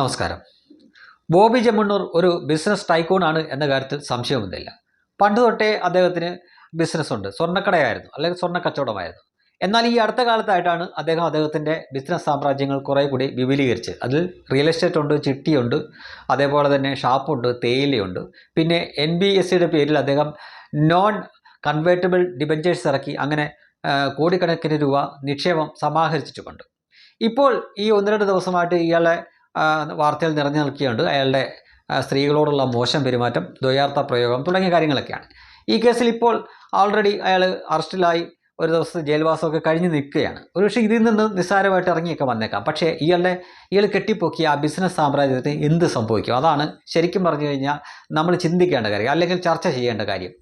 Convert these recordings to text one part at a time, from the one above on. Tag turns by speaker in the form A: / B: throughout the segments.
A: നമസ്കാരം. ബോബി ചെമ്മണ്ണൂർ ഒരു business tycoon ആണ് എന്ന കാര്യത്തിൽ സംശയമൊന്നുമില്ല പണ്ട് തൊട്ടേ അദ്ദേഹത്തിന് ബിസിനസ് ഉണ്ട് സ്വർണക്കടയായിരുന്നു അല്ലെങ്കിൽ സ്വർണ കച്ചവടമായിരുന്നു എന്നാൽ ഈ അടുത്ത കാലത്തായിട്ടാണ് അദ്ദേഹം അദ്ദേഹത്തിന്റെ ബിസിനസ് സാമ്രാജ്യങ്ങൾ കുറേ കൂടി വിപുലീകരിച്ച് അതിൽ റിയൽ എസ്റ്റേറ്റ് ഉണ്ട് ചിട്ടിയുണ്ട് അതേപോലെ തന്നെ ഷാപ്പുണ്ട് തേയിലയുണ്ട്. പിന്നെ എൻ ബി എസ് സിയുടെ പേരിൽ അദ്ദേഹം നോൺ കൺവേർട്ടബിൾ ഡിബഞ്ചേഴ്സ് ഇറക്കി. അങ്ങനെ കോടിക്കണക്കിന് രൂപ നിക്ഷേപം സമാഹരിച്ചിട്ടുമുണ്ട്. ഇപ്പോൾ ഈ ഒന്ന് രണ്ട് ദിവസമായിട്ട് ഇയാളെ വാർത്തയിൽ നിറഞ്ഞു നിൽക്കുകയുണ്ട്. അയാളുടെ സ്ത്രീകളോടുള്ള മോശം പെരുമാറ്റം ദ്വയാർത്ഥ പ്രയോഗം തുടങ്ങിയ കാര്യങ്ങളൊക്കെയാണ്. ഈ കേസിൽ ഇപ്പോൾ ഓൾറെഡി അയാൾ അറസ്റ്റിലായി ഒരു ദിവസത്തെ ജയിൽവാസമൊക്കെ കഴിഞ്ഞ് നിൽക്കുകയാണ്. ഒരുപക്ഷെ ഇതിൽ നിന്ന് നിസ്സാരമായിട്ട് ഇറങ്ങിയൊക്കെ വന്നേക്കാം. പക്ഷേ ഇയാളുടെ ഇയാൾ കെട്ടിപ്പൊക്കിയ ആ ബിസിനസ് സാമ്രാജ്യത്തിന് എന്ത് സംഭവിക്കും? അതാണ് ശരിക്കും പറഞ്ഞു കഴിഞ്ഞാൽ നമ്മൾ ചിന്തിക്കേണ്ട കാര്യം അല്ലെങ്കിൽ ചർച്ച ചെയ്യേണ്ട കാര്യം.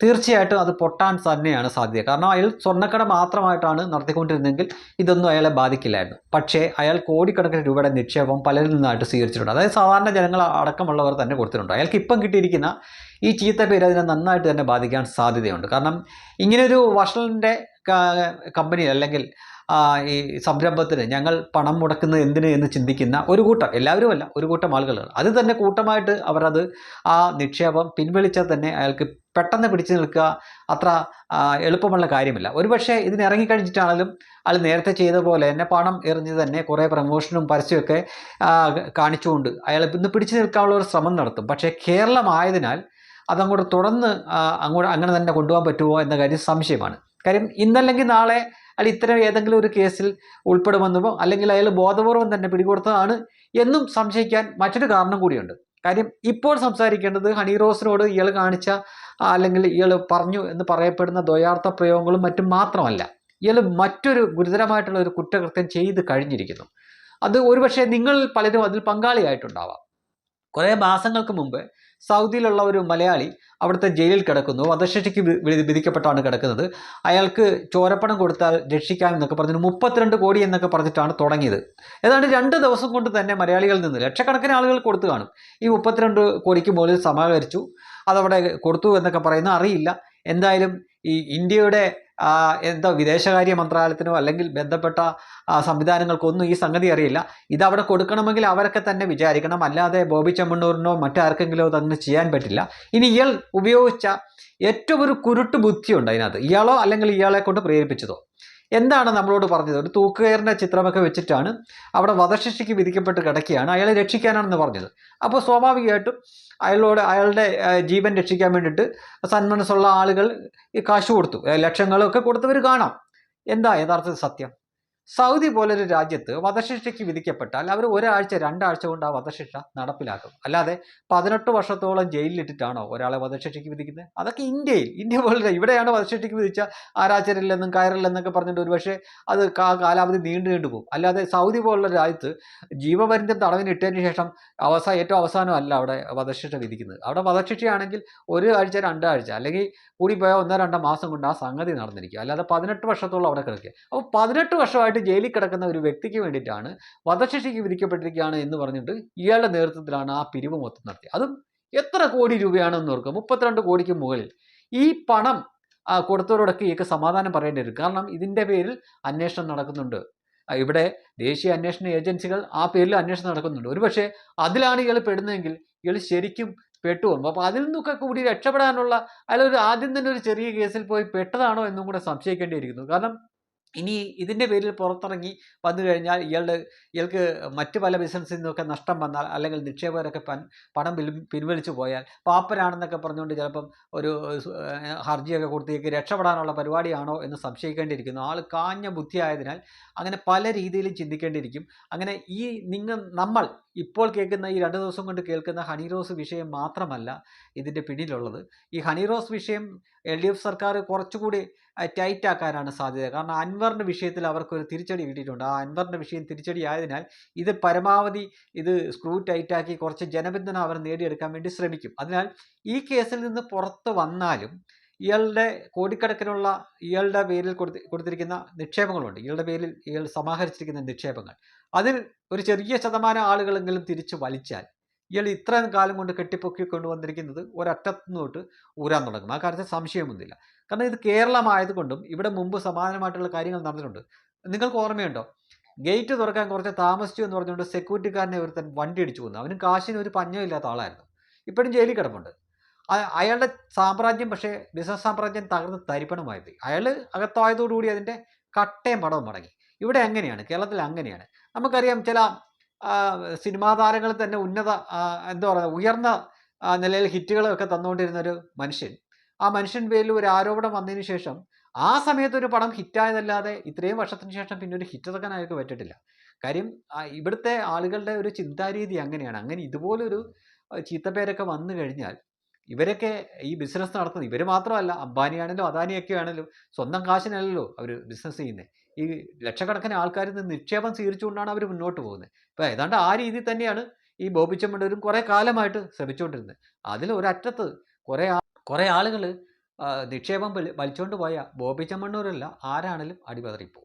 A: തീർച്ചയായിട്ടും അത് പൊട്ടാൻ തന്നെയാണ് സാധ്യത. കാരണം അയാൾ സ്വർണക്കട മാത്രമായിട്ടാണ് നടത്തിക്കൊണ്ടിരുന്നെങ്കിൽ ഇതൊന്നും അയാളെ ബാധിക്കില്ലായിരുന്നു. പക്ഷേ അയാൾ കോടിക്കണക്കിന് രൂപയുടെ നിക്ഷേപം പലരിൽ നിന്നായിട്ട് സ്വീകരിച്ചിട്ടുണ്ട്. അതായത് സാധാരണ ജനങ്ങൾ അടക്കമുള്ളവർ തന്നെ കൊടുത്തിട്ടുണ്ട്. അയാൾക്ക് ഇപ്പം കിട്ടിയിരിക്കുന്ന ഈ ചീത്ത പേര് അതിനെ നന്നായിട്ട് തന്നെ ബാധിക്കാൻ സാധ്യതയുണ്ട്. കാരണം ഇങ്ങനൊരു വഷളിന്റെ കമ്പനി അല്ലെങ്കിൽ ഈ സംരംഭത്തിന് ഞങ്ങൾ പണം മുടക്കുന്നത് എന്തിന് എന്ന് ചിന്തിക്കുന്ന ഒരു കൂട്ടം എല്ലാവരുമല്ല ഒരു കൂട്ടം ആളുകളാണ് അത് തന്നെ കൂട്ടമായിട്ട് അവരത് ആ നിക്ഷേപം പിൻവലിച്ചാൽ തന്നെ അയാൾക്ക് പെട്ടെന്ന് പിടിച്ചു നിൽക്കുക അത്ര എളുപ്പമുള്ള കാര്യമില്ല. ഒരുപക്ഷെ ഇതിന് ഇറങ്ങിക്കഴിഞ്ഞിട്ടാണെങ്കിലും അയാൾ നേരത്തെ ചെയ്ത പോലെ തന്നെ പണം എറിഞ്ഞ് തന്നെ കുറേ പ്രമോഷനും പരസ്യമൊക്കെ കാണിച്ചുകൊണ്ട് അയാൾ ഇന്ന് പിടിച്ചു നിൽക്കാനുള്ള ഒരു ശ്രമം നടത്തും. പക്ഷേ കേരളമായതിനാൽ അതങ്ങോട്ട് തുടർന്ന് അങ്ങോട്ട് അങ്ങനെ തന്നെ കൊണ്ടുപോകാൻ പറ്റുമോ എന്ന കാര്യം സംശയമാണ്. കാര്യം ഇന്നല്ലെങ്കിൽ നാളെ അയാൾ ഇത്തരം ഏതെങ്കിലും ഒരു കേസിൽ ഉൾപ്പെടുമെന്നോ അല്ലെങ്കിൽ അയാൾ ബോധപൂർവം തന്നെ പിടികൊടുത്തതാണ് എന്നും സംശയിക്കാൻ മറ്റൊരു കാരണം കൂടിയുണ്ട്. കാര്യം ഇപ്പോൾ സംസാരിക്കേണ്ടത് ഹണി റോസിനോട് ഇയാൾ കാണിച്ച അല്ലെങ്കിൽ ഇയാൾ പറഞ്ഞു എന്ന് പറയപ്പെടുന്ന ദ്വയാർത്ഥ പ്രയോഗങ്ങളും മറ്റും മാത്രമല്ല. ഇയാൾ മറ്റൊരു ഗുരുതരമായിട്ടുള്ള ഒരു കുറ്റകൃത്യം ചെയ്ത് കഴിഞ്ഞിരിക്കുന്നു. അത് ഒരുപക്ഷെ നിങ്ങൾ പലരും അതിൽ പങ്കാളിയായിട്ടുണ്ടാവാം. കുറേ മാസങ്ങൾക്ക് മുമ്പ് സൗദിയിലുള്ള ഒരു മലയാളി അവിടുത്തെ ജയിലിൽ കിടക്കുന്നു. വധശിക്ഷയ്ക്ക് വിധിക്കപ്പെട്ടാണ് കിടക്കുന്നത്. അയാൾക്ക് ചോരപ്പണം കൊടുത്താൽ രക്ഷിക്കാം എന്നൊക്കെ പറഞ്ഞു മുപ്പത്തിരണ്ട് കോടി എന്നൊക്കെ പറഞ്ഞിട്ടാണ് തുടങ്ങിയത്. ഏതാണ്ട് രണ്ട് ദിവസം കൊണ്ട് തന്നെ മലയാളികളിൽ നിന്ന് ലക്ഷക്കണക്കിന് ആളുകൾ കൊടുത്തു കാണും. ഈ മുപ്പത്തിരണ്ട് കോടിക്ക് മുകളിൽ സമാഹരിച്ചു. അതവിടെ കൊടുത്തു എന്നൊക്കെ പറയുന്ന അറിയില്ല. എന്തായാലും ഈ ഇന്ത്യയുടെ എന്താ വിദേശകാര്യ മന്ത്രാലയത്തിനോ അല്ലെങ്കിൽ ബന്ധപ്പെട്ട സംവിധാനങ്ങൾക്കൊന്നും ഈ സംഗതി അറിയില്ല. ഇതവിടെ കൊടുക്കണമെങ്കിൽ അവരൊക്കെ തന്നെ വിചാരിക്കണം. അല്ലാതെ ബോബി ചെമ്മണ്ണൂരിനോ മറ്റാർക്കെങ്കിലോ തന്നെ ചെയ്യാൻ പറ്റില്ല. ഇനി ഇയാൾ ഉപയോഗിച്ച ഏറ്റവും ഒരു കുരുട്ട് ബുദ്ധിയുണ്ട് അതിനകത്ത്. ഇയാളോ അല്ലെങ്കിൽ ഇയാളെ കൊണ്ട് പ്രേരിപ്പിച്ചതോ? എന്താണ് നമ്മളോട് പറഞ്ഞത്? ഒരു തൂക്കുകയറിന്റെ ചിത്രമൊക്കെ വെച്ചിട്ടാണ് അവിടെ വധശിക്ഷയ്ക്ക് വിധിക്കപ്പെട്ട് കിടക്കുകയാണ്. അയാളെ രക്ഷിക്കാനാണെന്ന് പറഞ്ഞത്. അപ്പോൾ സ്വാഭാവികമായിട്ടും അയാളോട് അയാളുടെ ജീവൻ രക്ഷിക്കാൻ വേണ്ടിയിട്ട് സന്മനസ്സുള്ള ആളുകൾ കാശ് കൊടുത്തു. ലക്ഷങ്ങളൊക്കെ കൊടുത്തവർ കാണാം. എന്താ യഥാർത്ഥ സത്യം? സൗദി പോലൊരു രാജ്യത്ത് വധശിക്ഷയ്ക്ക് വിധിക്കപ്പെട്ടാൽ അവർ ഒരാഴ്ച രണ്ടാഴ്ച കൊണ്ട് ആ വധശിക്ഷ നടപ്പിലാക്കും. അല്ലാതെ പതിനെട്ട് വർഷത്തോളം ജയിലിലിട്ടിട്ടാണോ ഒരാളെ വധശിക്ഷയ്ക്ക് വിധിക്കുന്നത്? അതൊക്കെ ഇന്ത്യയിൽ ഇന്ത്യ പോലെ ഇവിടെയാണ് വധശിക്ഷയ്ക്ക് വിധിച്ച ആരാച്ചരില്ലെന്നും കയറില്ലെന്നൊക്കെ പറഞ്ഞിട്ട് ഒരുപക്ഷെ അത് കാലാവധി നീണ്ടു നീണ്ടു പോകും. അല്ലാതെ സൗദി പോലുള്ള രാജ്യത്ത് ജീവപര്യന്തം തടവിന് ഇട്ടതിന് ശേഷം അവസാന ഏറ്റവും അവസാനം അല്ല അവിടെ വധശിക്ഷ വിധിക്കുന്നത്. അവിടെ വധശിക്ഷയാണെങ്കിൽ ഒരു ആഴ്ച രണ്ടാഴ്ച അല്ലെങ്കിൽ കൂടി പോയാൽ ഒന്നോ രണ്ടോ മാസം കൊണ്ട് ആ സംഗതി നടന്നിരിക്കും. അല്ലാതെ പതിനെട്ട് വർഷത്തോളം അവിടെ കിടക്കുക. അപ്പോൾ പതിനെട്ട് വർഷമായിട്ട് ജയിലിൽ കിടക്കുന്ന ഒരു വ്യക്തിക്ക് വേണ്ടിയിട്ടാണ് വധശിക്ഷയ്ക്ക് വിധിക്കപ്പെട്ടിരിക്കുകയാണ് എന്ന് പറഞ്ഞിട്ട് ഇയാളുടെ നേതൃത്വത്തിലാണ് ആ പിരിവ് മൊത്തം നടത്തിയത്. അതും എത്ര കോടി രൂപയാണെന്ന് ഓർക്കുക. മുപ്പത്തിരണ്ട് കോടിക്ക് മുകളിൽ ഈ പണം കൊടുത്തവരോടൊക്കെ ഇയൊക്കെ സമാധാനം പറയേണ്ടി വരും. കാരണം ഇതിന്റെ പേരിൽ അന്വേഷണം നടക്കുന്നുണ്ട്. ഇവിടെ ദേശീയ അന്വേഷണ ഏജൻസികൾ ആ പേരിൽ അന്വേഷണം നടക്കുന്നുണ്ട്. ഒരുപക്ഷെ അതിലാണ് ഇയാൾ പെടുന്നതെങ്കിൽ ഇയാൾ ശരിക്കും പെട്ടുപോകും അപ്പോൾ അതിൽ നിന്നൊക്കെ കൂടി രക്ഷപ്പെടാനുള്ള അയാൾ ഒരു ആദ്യം തന്നെ ഒരു ചെറിയ കേസിൽ പോയി പെട്ടതാണോ എന്നും കൂടെ സംശയിക്കേണ്ടിയിരിക്കുന്നു. കാരണം ഇനി ഇതിന്റെ പേരിൽ പുറത്തിറങ്ങി വന്നു കഴിഞ്ഞാൽ ഇയാളുടെ ഇയാൾക്ക് മറ്റ് പല ബിസിനസ്സിൽ നിന്നൊക്കെ നഷ്ടം വന്നാൽ അല്ലെങ്കിൽ നിക്ഷേപകരൊക്കെ പണം പിൻ പിൻവലിച്ചു പോയാൽ പാപ്പരാണെന്നൊക്കെ പറഞ്ഞുകൊണ്ട് ചിലപ്പം ഒരു ഹർജിയൊക്കെ കൊടുത്തേക്ക് രക്ഷപ്പെടാനുള്ള പരിപാടിയാണോ എന്ന് സംശയിക്കേണ്ടിയിരിക്കുന്നു. ആൾ കാഞ്ഞ ബുദ്ധിയായതിനാൽ അങ്ങനെ പല രീതിയിലും ചിന്തിക്കേണ്ടിയിരിക്കും. അങ്ങനെ ഈ നിങ്ങൾ നമ്മൾ ഇപ്പോൾ കേൾക്കുന്ന ഈ രണ്ട് ദിവസം കൊണ്ട് കേൾക്കുന്ന ഹണി റോസ് വിഷയം മാത്രമല്ല ഇതിന്റെ പിന്നിലുള്ളത്. ഈ ഹണി റോസ് വിഷയം എൽ ഡി എഫ് സർക്കാർ കുറച്ചുകൂടി ടൈറ്റ് ആക്കാനാണ് സാധ്യത. കാരണം അൻവറിന്റെ വിഷയത്തിൽ അവർക്കൊരു തിരിച്ചടി കിട്ടിയിട്ടുണ്ട്. ആ അൻവറിന്റെ വിഷയം തിരിച്ചടി ആയതിനാൽ ഇത് പരമാവധി ഇത് സ്ക്രൂ ടൈറ്റാക്കി കുറച്ച് ജനപിന്തുണ അവർ നേടിയെടുക്കാൻ വേണ്ടി ശ്രമിക്കും. അതിനാൽ ഈ കേസിൽ നിന്ന് പുറത്ത് വന്നാലും ഇയാളുടെ കോടിക്കണക്കിനുള്ള ഇയാളുടെ പേരിൽ കൊടുത്തി കൊടുത്തിരിക്കുന്ന നിക്ഷേപങ്ങളുണ്ട്. ഇയാളുടെ പേരിൽ ഇയാൾ സമാഹരിച്ചിരിക്കുന്ന നിക്ഷേപങ്ങൾ. അതിൽ ഒരു ചെറിയ ശതമാനം ആളുകളെങ്കിലും തിരിച്ചു വലിച്ചാൽ ഇയാൾ ഇത്രയും കാലം കൊണ്ട് കെട്ടിപ്പൊക്കി കൊണ്ടുവന്നിരിക്കുന്നത് ഒരറ്റത്തു തൊട്ട് ഊരാൻ തുടങ്ങും. ആ കാര്യത്തിൽ സംശയമൊന്നുമില്ല. കാരണം ഇത് കേരളമായതുകൊണ്ടും ഇവിടെ മുമ്പ് സമാനമായിട്ടുള്ള കാര്യങ്ങൾ നടന്നിട്ടുണ്ട്. നിങ്ങൾക്ക് ഓർമ്മയുണ്ടോ? ഗേറ്റ് തുറക്കാൻ കുറച്ച് താമസിച്ചു എന്ന് പറഞ്ഞുകൊണ്ട് സെക്യൂരിറ്റിക്കാരനെ ഒരുത്തൻ വണ്ടി അടിച്ചു കൊന്നു. അവനും കാശിന് ഒരു പഞ്ഞമില്ലാത്ത ആളായിരുന്നു. ഇപ്പോഴും ജയിലിൽ കിടപ്പുണ്ട്. അയാളുടെ സാമ്രാജ്യം പക്ഷേ ബിസിനസ് സാമ്രാജ്യം തകർന്ന് തരിപ്പണമായി പോയി. അയാൾ അകത്തായതോടുകൂടി അതിന്റെ കട്ടയും പടവും മടങ്ങി. ഇവിടെ അങ്ങനെയാണ്. കേരളത്തിൽ അങ്ങനെയാണ്. നമുക്കറിയാം ചില സിനിമാ താരങ്ങൾ തന്നെ ഉന്നത എന്താ പറയുക ഉയർന്ന നിലയിൽ ഹിറ്റുകളൊക്കെ തന്നുകൊണ്ടിരുന്ന ഒരു മനുഷ്യൻ. ആ മനുഷ്യൻ പേരിൽ ഒരു ആരോപണം വന്നതിന് ശേഷം ആ സമയത്ത് ഒരു പടം ഹിറ്റായതല്ലാതെ ഇത്രയും വർഷത്തിന് ശേഷം പിന്നെ ഒരു ഹിറ്റ് ഇറക്കാൻ അയാൾക്ക് പറ്റിട്ടില്ല. കാര്യം ഇവിടുത്തെ ആളുകളുടെ ഒരു ചിന്താരീതി അങ്ങനെയാണ്. അങ്ങനെ ഇതുപോലൊരു ചീത്തപ്പേരൊക്കെ വന്നു കഴിഞ്ഞാൽ ഇവരൊക്കെ ഈ ബിസിനസ് നടത്തുന്നത് ഇവർ മാത്രമല്ല അംബാനിയാണെങ്കിലും അദാനിയൊക്കെ ആണെങ്കിലും സ്വന്തം കാശിനല്ലല്ലോ അവർ ബിസിനസ് ചെയ്യുന്നത് ഈ ലക്ഷക്കണക്കിന് ആൾക്കാരിൽ നിന്ന് നിക്ഷേപം സ്വീകരിച്ചുകൊണ്ടാണ് അവർ മുന്നോട്ട് പോകുന്നത്. ഇപ്പോൾ ഏതാണ്ട് ആ രീതി തന്നെയാണ് ഈ ബോബി ചെമ്മണ്ടൂരും കുറേ കാലമായിട്ട് ശ്രമിച്ചുകൊണ്ടിരുന്നത്. അതിൽ ഒരറ്റത്ത് കുറേ കുറേ ആളുകൾ നിക്ഷേപം വലി- വലിച്ചുകൊണ്ട് പോയ ബോബി ചെമ്മണ്ണൂരല്ല ആരാണെങ്കിലും അടിപതറിപ്പോവും